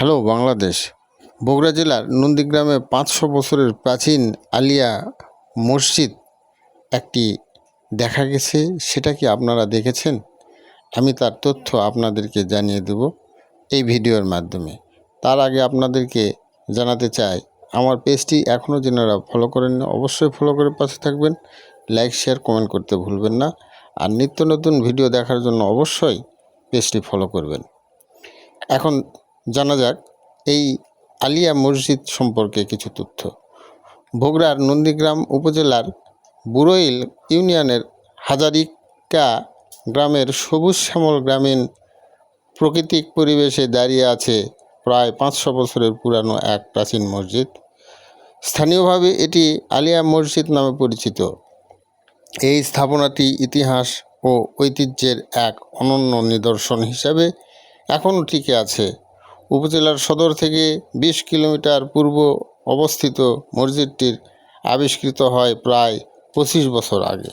Hello, Bangladesh. Bogura জেলার নন্দীগ্রামে পাঁচশো বছরের প্রাচীন আলিয়া মসজিদ একটি দেখা গেছে, সেটা কি আপনারা দেখেছেন? আমি তার তথ্য আপনাদেরকে জানিয়ে দেব এই ভিডিওর মাধ্যমে। তার আগে আপনাদেরকে জানাতে চাই, আমার পেজটি এখনও যেনারা ফলো করেন অবশ্যই ফলো করে পাশে থাকবেন। লাইক শেয়ার কমেন্ট করতে ভুলবেন না। আর নিত্য নতুন ভিডিও দেখার জন্য অবশ্যই পেজটি ফলো করবেন। এখন জানা যাক, এই আলিয়া মসজিদ সম্পর্কে কিছু তথ্য। বগুড়ার নন্দীগ্রাম উপজেলার বুড়ইল ইউনিয়নের হাজারিকা গ্রামের সবুজ শ্যামল গ্রামীণ প্রাকৃতিক পরিবেশে দাঁড়িয়ে আছে প্রায় পাঁচশো বছরের পুরানো এক প্রাচীন মসজিদ। স্থানীয়ভাবে এটি আলিয়া মসজিদ নামে পরিচিত। এই স্থাপনাটি ইতিহাস ও ঐতিহ্যের এক অনন্য নিদর্শন হিসাবে এখনও টিকে আছে। উপজেলার সদর থেকে বিশ কিলোমিটার পূর্ব অবস্থিত মসজিদটির আবিষ্কৃত হয় প্রায় পঁচিশ বছর আগে।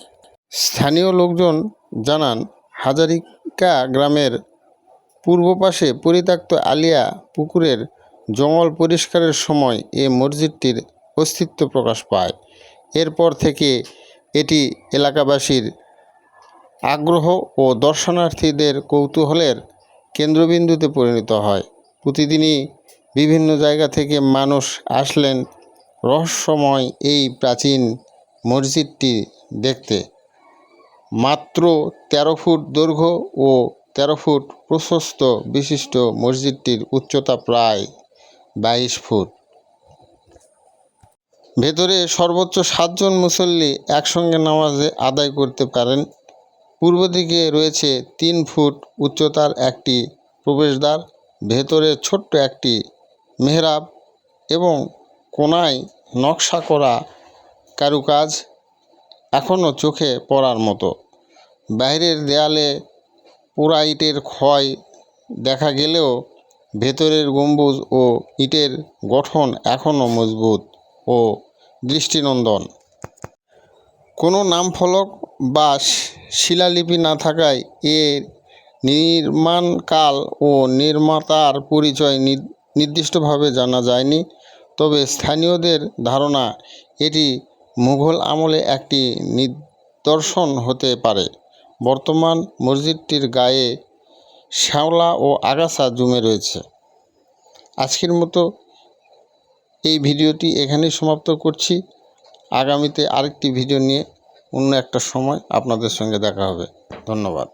স্থানীয় লোকজন জানান, হাজারিকা গ্রামের পূর্ব পাশে পরিত্যক্ত আলিয়া পুকুরের জঙ্গল পরিষ্কারের সময় এ মসজিদটির অস্তিত্ব প্রকাশ পায়। এরপর থেকে এটি এলাকাবাসীর আগ্রহ ও দর্শনার্থীদের কৌতূহলের কেন্দ্রবিন্দুতে পরিণত হয়। প্রতিদিনই বিভিন্ন জায়গা থেকে মানুষ আসলেন রহস্যময় এই প্রাচীন মসজিদটি দেখতে। মাত্র তেরো ফুট দৈর্ঘ্য ও তেরো ফুট প্রশস্ত বিশিষ্ট মসজিদটির উচ্চতা প্রায় বাইশ ফুট। ভেতরে সর্বোচ্চ সাতজন মুসল্লি একসঙ্গে নামাজে আদায় করতে পারেন। পূর্ব দিকে রয়েছে তিন ফুট উচ্চতার একটি প্রবেশদ্বার। ভেতরে ছোট্ট একটি মেহরাব এবং কোনায় নকশা করা কারুকাজ এখনও চোখে পড়ার মতো। বাইরের দেয়ালে পোড়া ইটের ক্ষয় দেখা গেলেও ভেতরের গম্বুজ ও ইটের গঠন এখনও মজবুত ও দৃষ্টিনন্দন। কোনো নামফলক বা শিলালিপি না থাকায় এর নির্মাণকাল ও নির্মাতার পরিচয় নির্দিষ্টভাবে জানা যায়নি, তবে স্থানীয়দের ধারণা এটি মুঘল আমলে একটি নিদর্শন হতে পারে। বর্তমান মসজিদটির গায়ে শ্যাওলা ও আগাছা জমে রয়েছে। আজকের মতো এই ভিডিওটি এখানেই সমাপ্ত করছি। আগামীতে আরেকটি ভিডিও নিয়ে অন্য একটা সময় আপনাদের সঙ্গে দেখা হবে। ধন্যবাদ।